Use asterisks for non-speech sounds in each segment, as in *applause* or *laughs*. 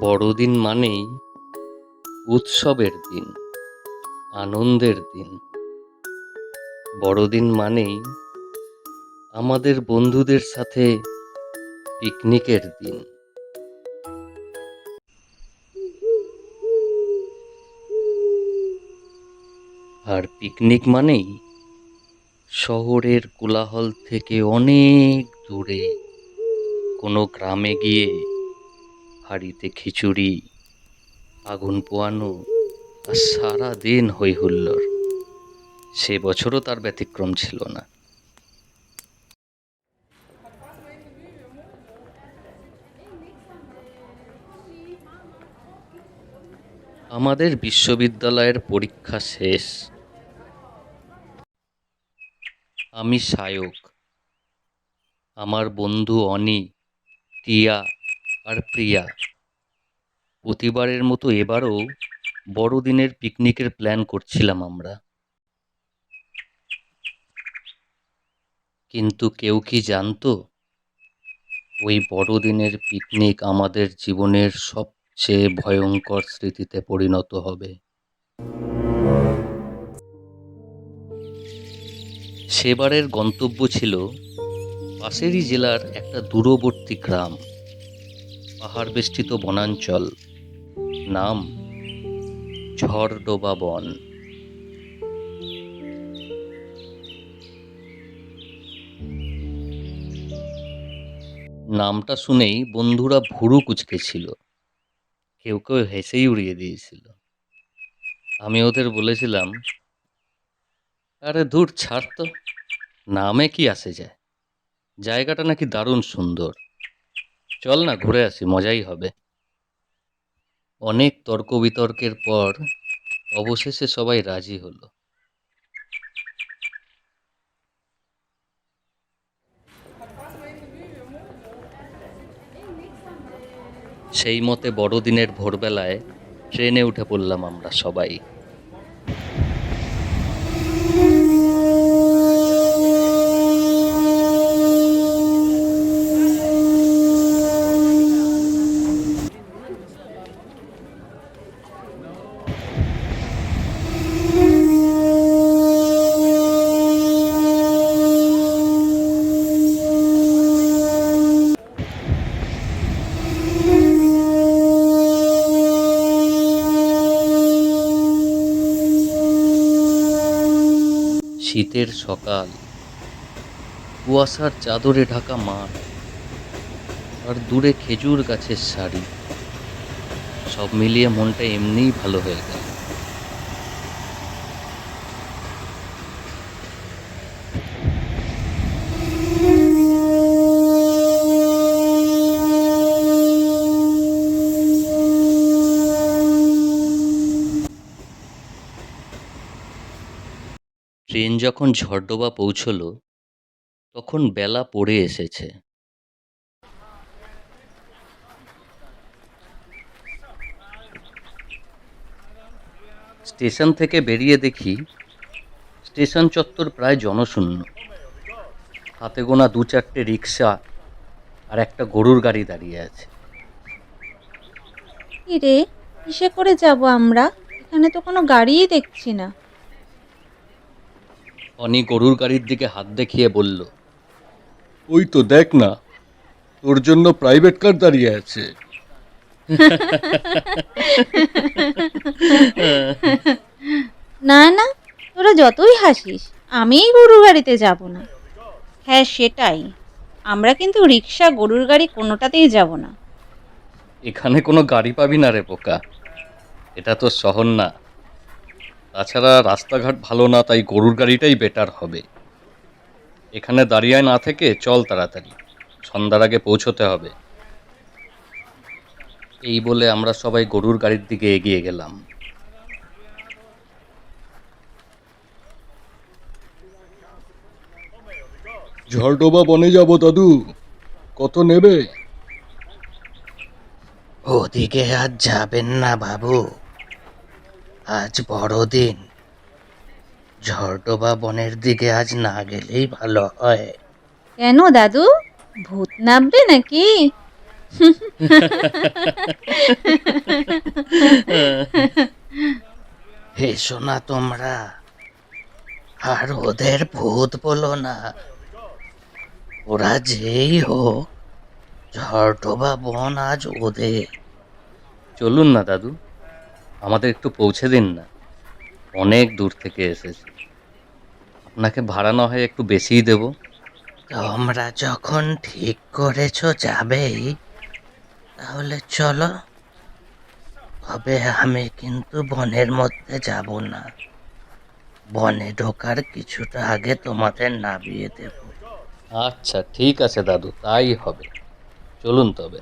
বড়দিন মানেই উৎসবের দিন, আনন্দের দিন। বড়দিন মানেই আমাদের বন্ধুদের সাথে পিকনিকের দিন। আর পিকনিক মানেই শহরের কোলাহল থেকে অনেক দূরে কোনো গ্রামে গিয়ে হাঁড়িতে খিচুড়ি, আগুন পোয়ানো আর সারা দিন হই হুল্লোড়। সে বছরও তার ব্যতিক্রম ছিল না। আমাদের বিশ্ববিদ্যালয়ের পরীক্ষা শেষ। আমি সায়ক। আমার বন্ধু অনি, টিয়া আর প্রিয়া। প্রতিবারের মতো এবারও বড়দিনের পিকনিকের প্ল্যান করছিলাম আমরা। কিন্তু কেউ কি জানতো, ওই বড়দিনের পিকনিক আমাদের জীবনের সবচেয়ে ভয়ঙ্কর স্মৃতিতে পরিণত হবে। সেবারের গন্তব্য ছিল পাশেরই জেলার একটা দূরবর্তী গ্রাম। পাহাড় বেষ্টিত বনাঞ্চল। নাম ঝড়ডোবা বন। নামটা শুনেই বন্ধুরা ভুরু কুচকেছিল। কেউ কেউ হেসেই উড়িয়ে দিয়েছিল। আমি ওদের বলেছিলাম, আরে দূর ছাড় তো। নামে কি আসে যায়? জায়গাটা নাকি দারুণ সুন্দর। চল না ঘুরে আসি, মজাই হবে। অনেক তর্ক বিতর্কের পর অবশেষে সবাই রাজি হলো। সেই মতে বড়দিনের ভোরবেলায় ট্রেনে উঠে পড়লাম আমরা সবাই। শীতের সকাল। কুয়াশার চাদরে ঢাকা মাঠ, আর দূরে খেজুর গাছের সারি। সব মিলিয়ে মনটা এমনিই ভালো হয়ে গেল। যখন ঝড়ডোবা পৌঁছলো, তখন বেলা পড়ে এসেছে। স্টেশন থেকে বেরিয়ে দেখি, স্টেশন চত্বর প্রায় জনশূন্য। হাতে গোনা দু চারটে রিক্সা আর একটা গরুর গাড়ি দাঁড়িয়ে আছে। রে কিসে করে যাব আমরা? এখানে তো কোনো গাড়িই দেখছি না। অনি গরুর গাড়ির দিকে হাত দেখিয়ে বলল ওই তো দেখ না তোর জন্য প্রাইভেট কার দাঁড়িয়ে আছে। না না তোরা যতই হাসিস আমি গরুর গাড়িতে যাব না। হ্যাঁ সেটাই। আমরা কিন্তু রিক্সা গরুর গাড়ি কোনোটাতেই যাব না। এখানে কোনো গাড়ি পাবি না রে পোকা এটা তো শহর না। তাছাড়া রাস্তাঘাট ভালো না তাই গরুর গাড়িটাই বেটার হবে। এখানে দাঁড়িয়ে না থেকে চল তাড়াতাড়ি সন্ধ্যার আগে পৌঁছতে হবে। এই বলে আমরা সবাই গরুর গাড়ির দিকে এগিয়ে গেলাম। ঝড়ডোবা বনে যাব দাদু কত নেবে? ওদিকে আর যাবেন না বাবু। আজ বড়দিন। ঝড়ডোবা বনের দিকে আজ না গেলেই ভালো হয়। কেন দাদু? ভূত নামবে নাকি? এসো না তোমরা। আর ওদের ভূত বলো না। ওরা যেই হোক ঝড়টোবা বন আজ ওদের। চলুন না দাদু। আমাদের একটু পৌঁছে দিন না। অনেক দূর থেকে এসেছি। আপনাকে ভাড়া না হয় একটু বেশিই দেব। তোমরা যখন ঠিক করেছ যাবেই তাহলে চলো। তবে আমি কিন্তু বনের মধ্যে যাব না। বনে ঢোকার কিছুটা আগে তোমাদের নামিয়ে দেব। আচ্ছা ঠিক আছে দাদু তাই হবে। চলুন তবে।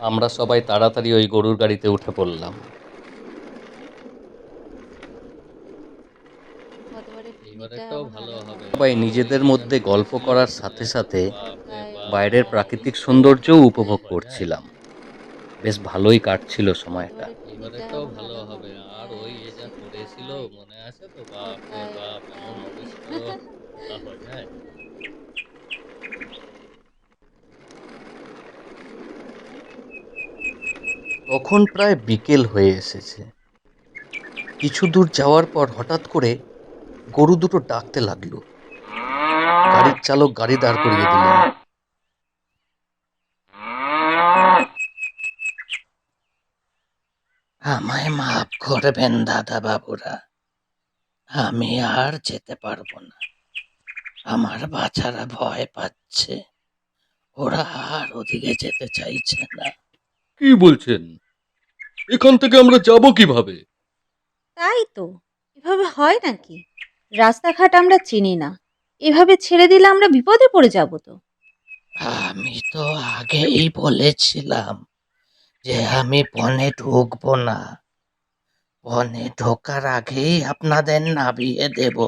আমরা সবাই তাড়াতাড়ি ওই গরুর গাড়িতে উঠে পড়লাম। সবাই নিজেদের মধ্যে গল্প করার সাথে সাথে বাইরের প্রাকৃতিক সৌন্দর্যও উপভোগ করছিলাম। বেশ ভালোই কাটছিল সময়টা। এবারে ভালো হবে। আর ওই এ করেছিল মনে আছে তো? বাপ বাপ তখন প্রায় বিকেল হয়ে এসেছে। কিছু দূর যাওয়ার পর হঠাৎ করে গরু দুটো ডাকতে লাগল। গাড়ির চালক গাড়ি দাঁড় করিয়ে দিলেন। আমায় মাফ করবেন দাদা বাবুরা আমি আর যেতে পারব না। আমার বাচ্চারা ভয় পাচ্ছে। ওরা আর ওদিকে যেতে চাইছে না। কি বলছেন? এখান থেকে আমরা যাব কীভাবে? তাই তো এভাবে হয় নাকি? রাস্তাঘাট আমরা চিনি না এভাবে ছেড়ে দিলে আমরা বিপদে পড়ে যাব তো। আমি তো আগেই বলেছিলাম যে আমি বনে ঢুকবো না। বনে ঢোকার আগেই আপনাদের নামিয়ে দেব।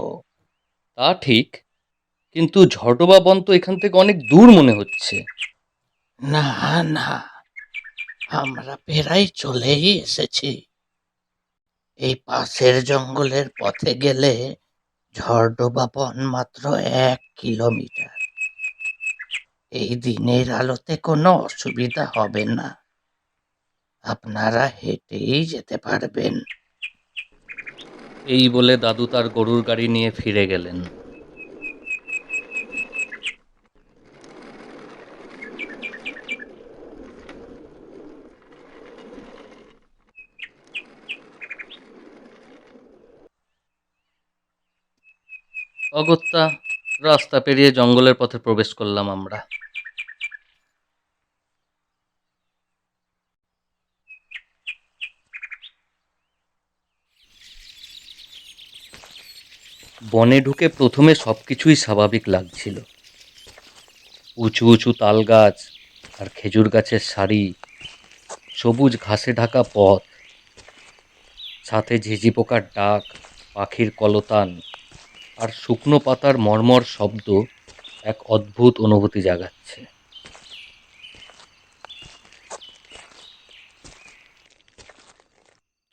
তা ঠিক কিন্তু ঝটবা বন তো এখান থেকে অনেক দূর মনে হচ্ছে। না না। আমরা প্রায় চলেই এসেছি। এই পাশের জঙ্গলের পথে গেলে ঝড়ডোবা বন মাত্র এক কিলোমিটার। এই দিনের আলোতে কোনো অসুবিধা হবে না। আপনারা হেঁটেই যেতে পারবেন। এই বলে দাদু তার গরুর গাড়ি নিয়ে ফিরে গেলেন। অগত্যা রাস্তা পেরিয়ে জঙ্গলের পথে প্রবেশ করলাম আমরা। বনে ঢুকে প্রথমে সব কিছুই স্বাভাবিক লাগছিল। উঁচু উঁচু তাল গাছ আর খেজুর গাছের সারি, সবুজ ঘাসে ঢাকা পথ, সাথে ঝিঝি পোকার ডাক, পাখির কলতান আর শুকনো পাতার মর্মর শব্দ এক অদ্ভুত অনুভূতি জাগাচ্ছে।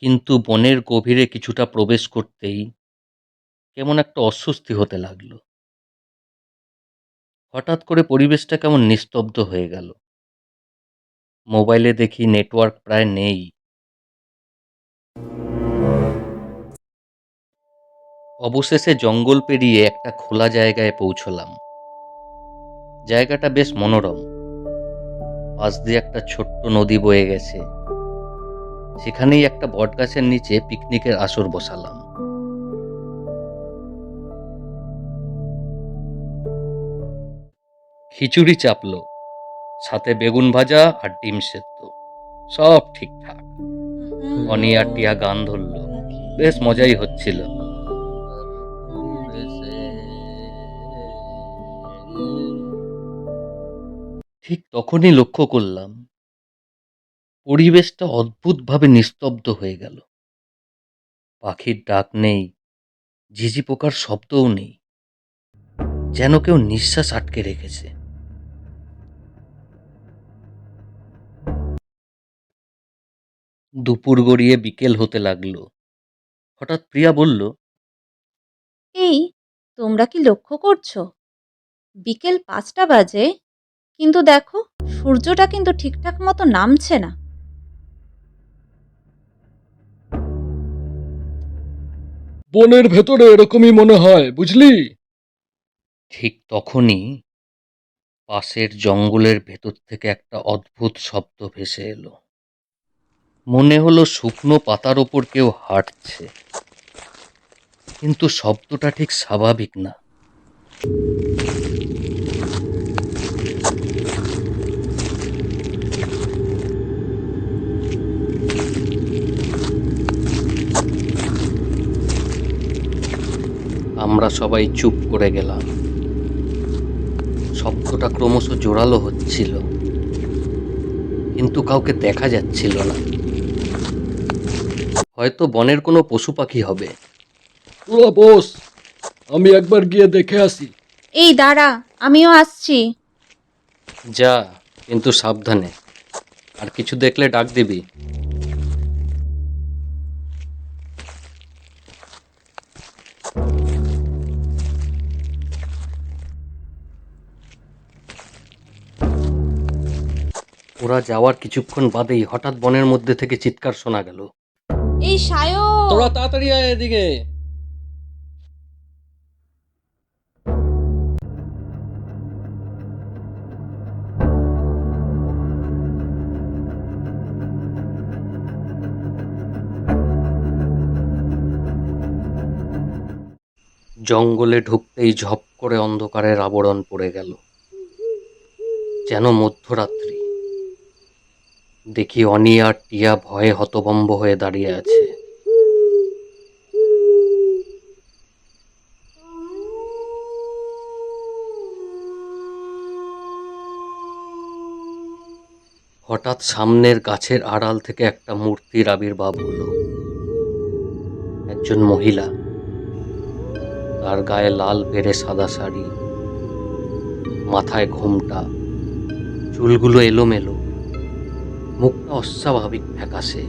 কিন্তু বনের গভীরে কিছুটা প্রবেশ করতেই কেমন একটা অস্বস্তি হতে লাগল। হঠাৎ করে পরিবেশটা কেমন নিস্তব্ধ হয়ে গেল। মোবাইলে দেখি নেটওয়ার্ক প্রায় নেই। অবশেষে জঙ্গল পেরিয়ে একটা খোলা জায়গায় পৌঁছলাম। জায়গাটা বেশ মনোরম। পাশ দিয়ে একটা ছোট্ট নদী বয়ে গেছে। সেখানেই একটা বটগাছের নিচে পিকনিকের আসর বসালাম। খিচুড়ি চাপলো। সাথে বেগুন ভাজা আর ডিম সেদ্ধ। সব ঠিকঠাক। অনি আর টিয়া গান ধরলো। বেশ মজাই হচ্ছিল। ঠিক তখনই লক্ষ্য করলাম, পরিবেশটা অদ্ভুতভাবে নিস্তব্ধ হয়ে গেল। পাখির ডাক নেই, ঝিঝি পোকার শব্দও নেই, যেন কেউ নিঃশ্বাস আটকে রেখেছে। দুপুর গড়িয়ে বিকেল হতে লাগল। হঠাৎ প্রিয়া বলল, এই, তোমরা কি লক্ষ্য করছ? বিকেল পাঁচটা বাজে। কিন্তু দেখো সূর্যটা কিন্তু ঠিকঠাক মতো নামছে না। বনের ভেতরে এরকমই মনে হয় বুঝলি? ঠিক তখনই পাশের জঙ্গলের ভেতর থেকে একটা অদ্ভুত শব্দ ভেসে এলো। মনে হলো শুকনো পাতার ওপর কেউ হাঁটছে। কিন্তু শব্দটা ঠিক স্বাভাবিক না। আমরা সবাই চুপ করে গেলাম। শব্দটা ক্রমশ জোরালো হচ্ছিল কিন্তু কাউকে দেখা যাচ্ছিল না। হয়তো বনের কোনো পশু পাখি হবে। তোরা বস আমি একবার গিয়ে দেখে আসি। এই দাঁড়া আমিও আসছি। যা কিন্তু সাবধানে। আর কিছু দেখলে ডাক দিবি। ওরা যাওয়ার কিছুক্ষণ বাদেই হঠাৎ বনের মধ্যে থেকে চিৎকার শোনা গেল। এই সায়ো তোরা তাড়াতাড়ি আয় এদিকে। জঙ্গলে ঢুকতেই ঝপ করে অন্ধকারের আবরণ পড়ে গেল। যেন মধ্যরাত্রি। দেখি অনি আর টিয়া ভয়ে হতভম্ব হয়ে দাঁড়িয়ে আছে। হঠাৎ সামনের গাছের আড়াল থেকে একটা মূর্তির আবির্ভাব হলো। একজন মহিলা। তার গায়ে লাল বেড়ে সাদা শাড়ি। মাথায় ঘোমটা। চুলগুলো এলোমেলো। মুখটা অস্বাভাবিক ফ্যাকাশে।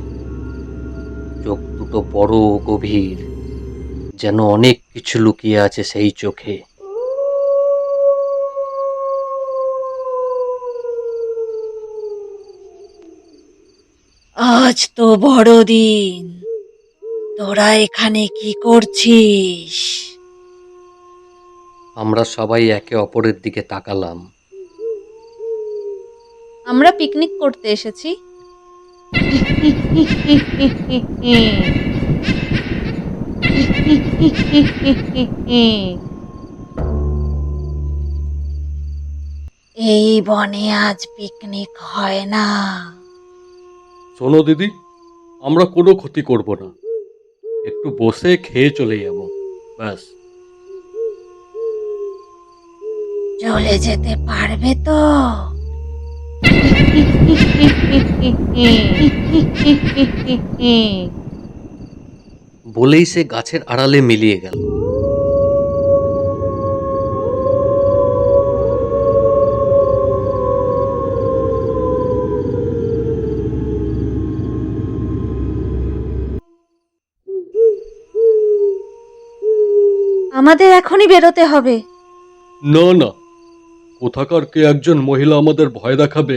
চোখ দুটো বড় গভীর যেন অনেক কিছু লুকিয়ে আছে সেই চোখে। আজ তো বড়দিন। তোরা এখানে কি করছিস? আমরা সবাই একে অপরের দিকে তাকালাম। আমরা পিকনিক করতে এসেছি। এই বনে আজ পিকনিক হয় না। শোনো দিদি আমরা কোনো ক্ষতি করব না। একটু বসে খেয়ে চলে যাব ব্যাস। চলে যেতে পারবে তো? বলেই সে গাছের আড়ালে মিলিয়ে গেল। আমাদের এখনই বেরোতে হবে। না না। কোথাকার কে একজন মহিলা আমাদের ভয় দেখাবে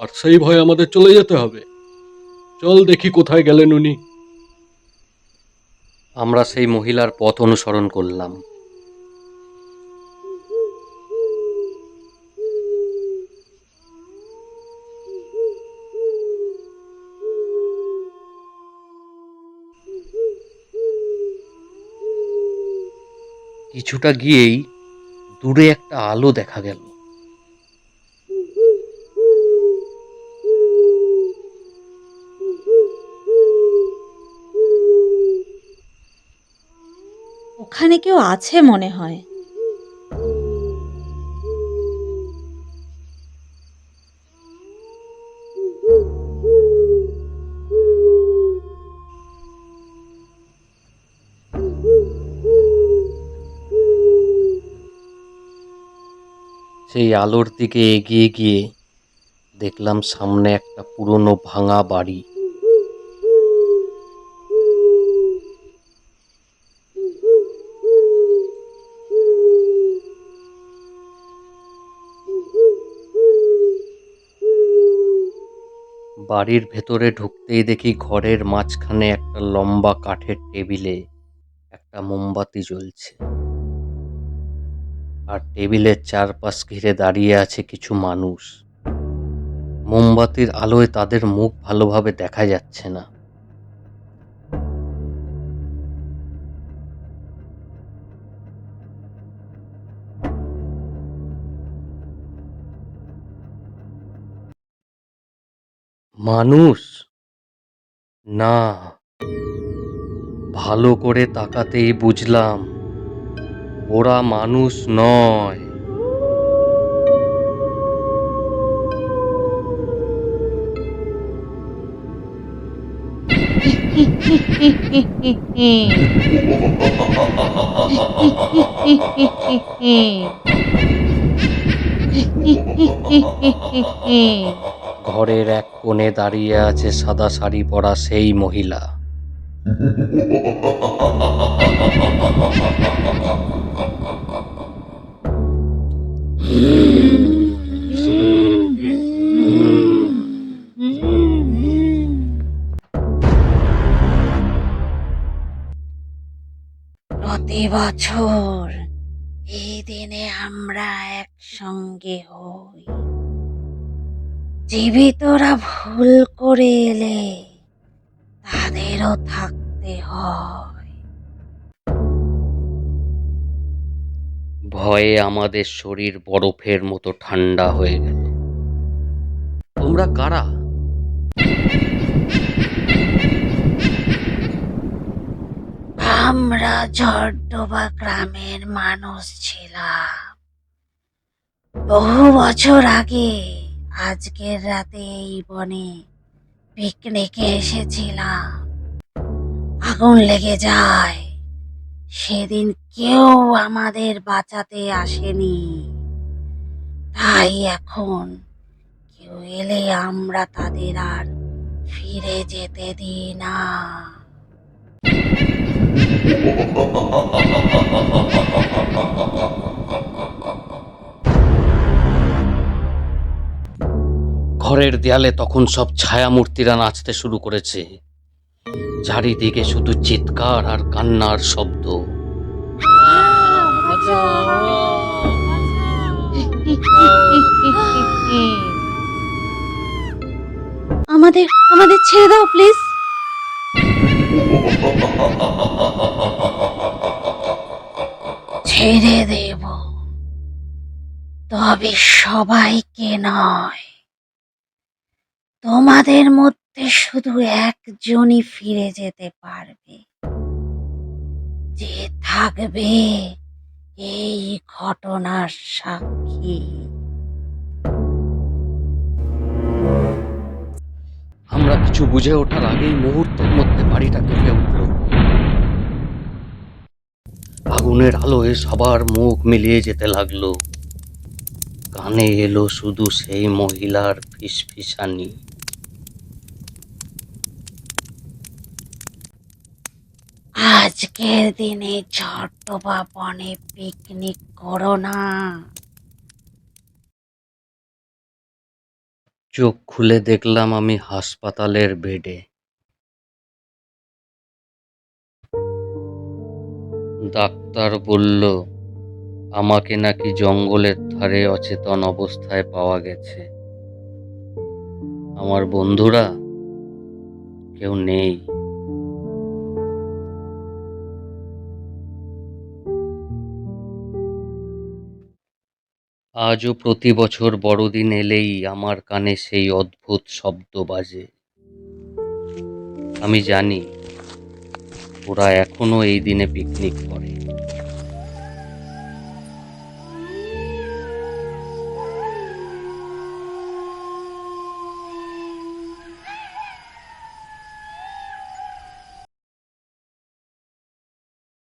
আর সেই ভয় আমাদের চলে যেতে হবে। চল দেখি কোথায় গেলেন উনি। আমরা সেই মহিলার পথ অনুসরণ করলাম। কিছুটা গিয়েই দূরে একটা আলো দেখা গেল। ওখানে কেউ আছে মনে হয়। সেই আলোর দিকে এগিয়ে গিয়ে দেখলাম সামনে একটা পুরনো ভাঙা বাড়ি। বাড়ির ভেতরে ঢুকতেই দেখি ঘরের মাঝখানে একটা লম্বা কাঠের টেবিলে একটা মোমবাতি জ্বলছে। আর টেবিলের চারপাশ ঘিরে দাঁড়িয়ে আছে কিছু মানুষ। মোমবাতির আলোয় তাদের মুখ ভালোভাবে দেখা যাচ্ছে না। মানুষ? না। ভালো করে তাকাতেই বুঝলাম ওরা মানুষ নয়। *laughs* ঘরের এক কোণে দাঁড়িয়ে আছে সাদা শাড়ি পরা সেই মহিলা। প্রতি বছর এই দিনে আমরা একসঙ্গে হই। জীবিতরা ভুল করে এলে তাদেরও থাকতে হয়। ভয়ে আমাদের শরীর বরফের মতো ঠান্ডা হয়ে গেল। তোমরা কারা? আমরা ঝড়ডোবা গ্রামের মানুষ ছিলাম। বহু বছর আগে আজকের রাতে এই বনে পিকনিকে এসেছিলাম। আগুন লেগে যায়। সেদিন কেউ আমাদের বাঁচাতে আসেনি। তাই এখন কেউ এলে আমরা তাদের আর ফিরে যেতে দিই না। *laughs* ঘরের দেয়ালে তখন সব ছায়ামূর্তিরা নাচতে শুরু করেছে। চারিদিকে শুধু চিৎকার আর কান্নার শব্দ। আমাদের আমাদের ছেড়ে দাও, প্লিজ। ছেড়ে দেব। তবে সবাইকে নয়। তোমাদের মধ্যে শুধু একজনই ফিরে যেতে পারবে। যে থাকবে এই ঘটনার সাক্ষী। আমরা কিছু বুঝে ওঠার আগেই মুহূর্তের মধ্যে বাড়িটা কেঁপে উঠল। আগুনের আলোয় সবার মুখ মিলিয়ে যেতে লাগল। কানে এলো শুধু সেই মহিলার ফিসফিসানি। আজকের দিনে ঝড়টবা বনে পিকনিক করো না। চোখ খুলে দেখলাম আমি হাসপাতালের বেডে ডাক্তার বলল, আমাকে নাকি জঙ্গলের ধারে অচেতন অবস্থায় পাওয়া গেছে। আমার বন্ধুরা, কেউ নেই। আজও প্রতি বছর বড়দিন এলেই আমার কানে সেই অদ্ভুত শব্দ বাজে। আমি জানি ওরা এখনও এই দিনে পিকনিক করে।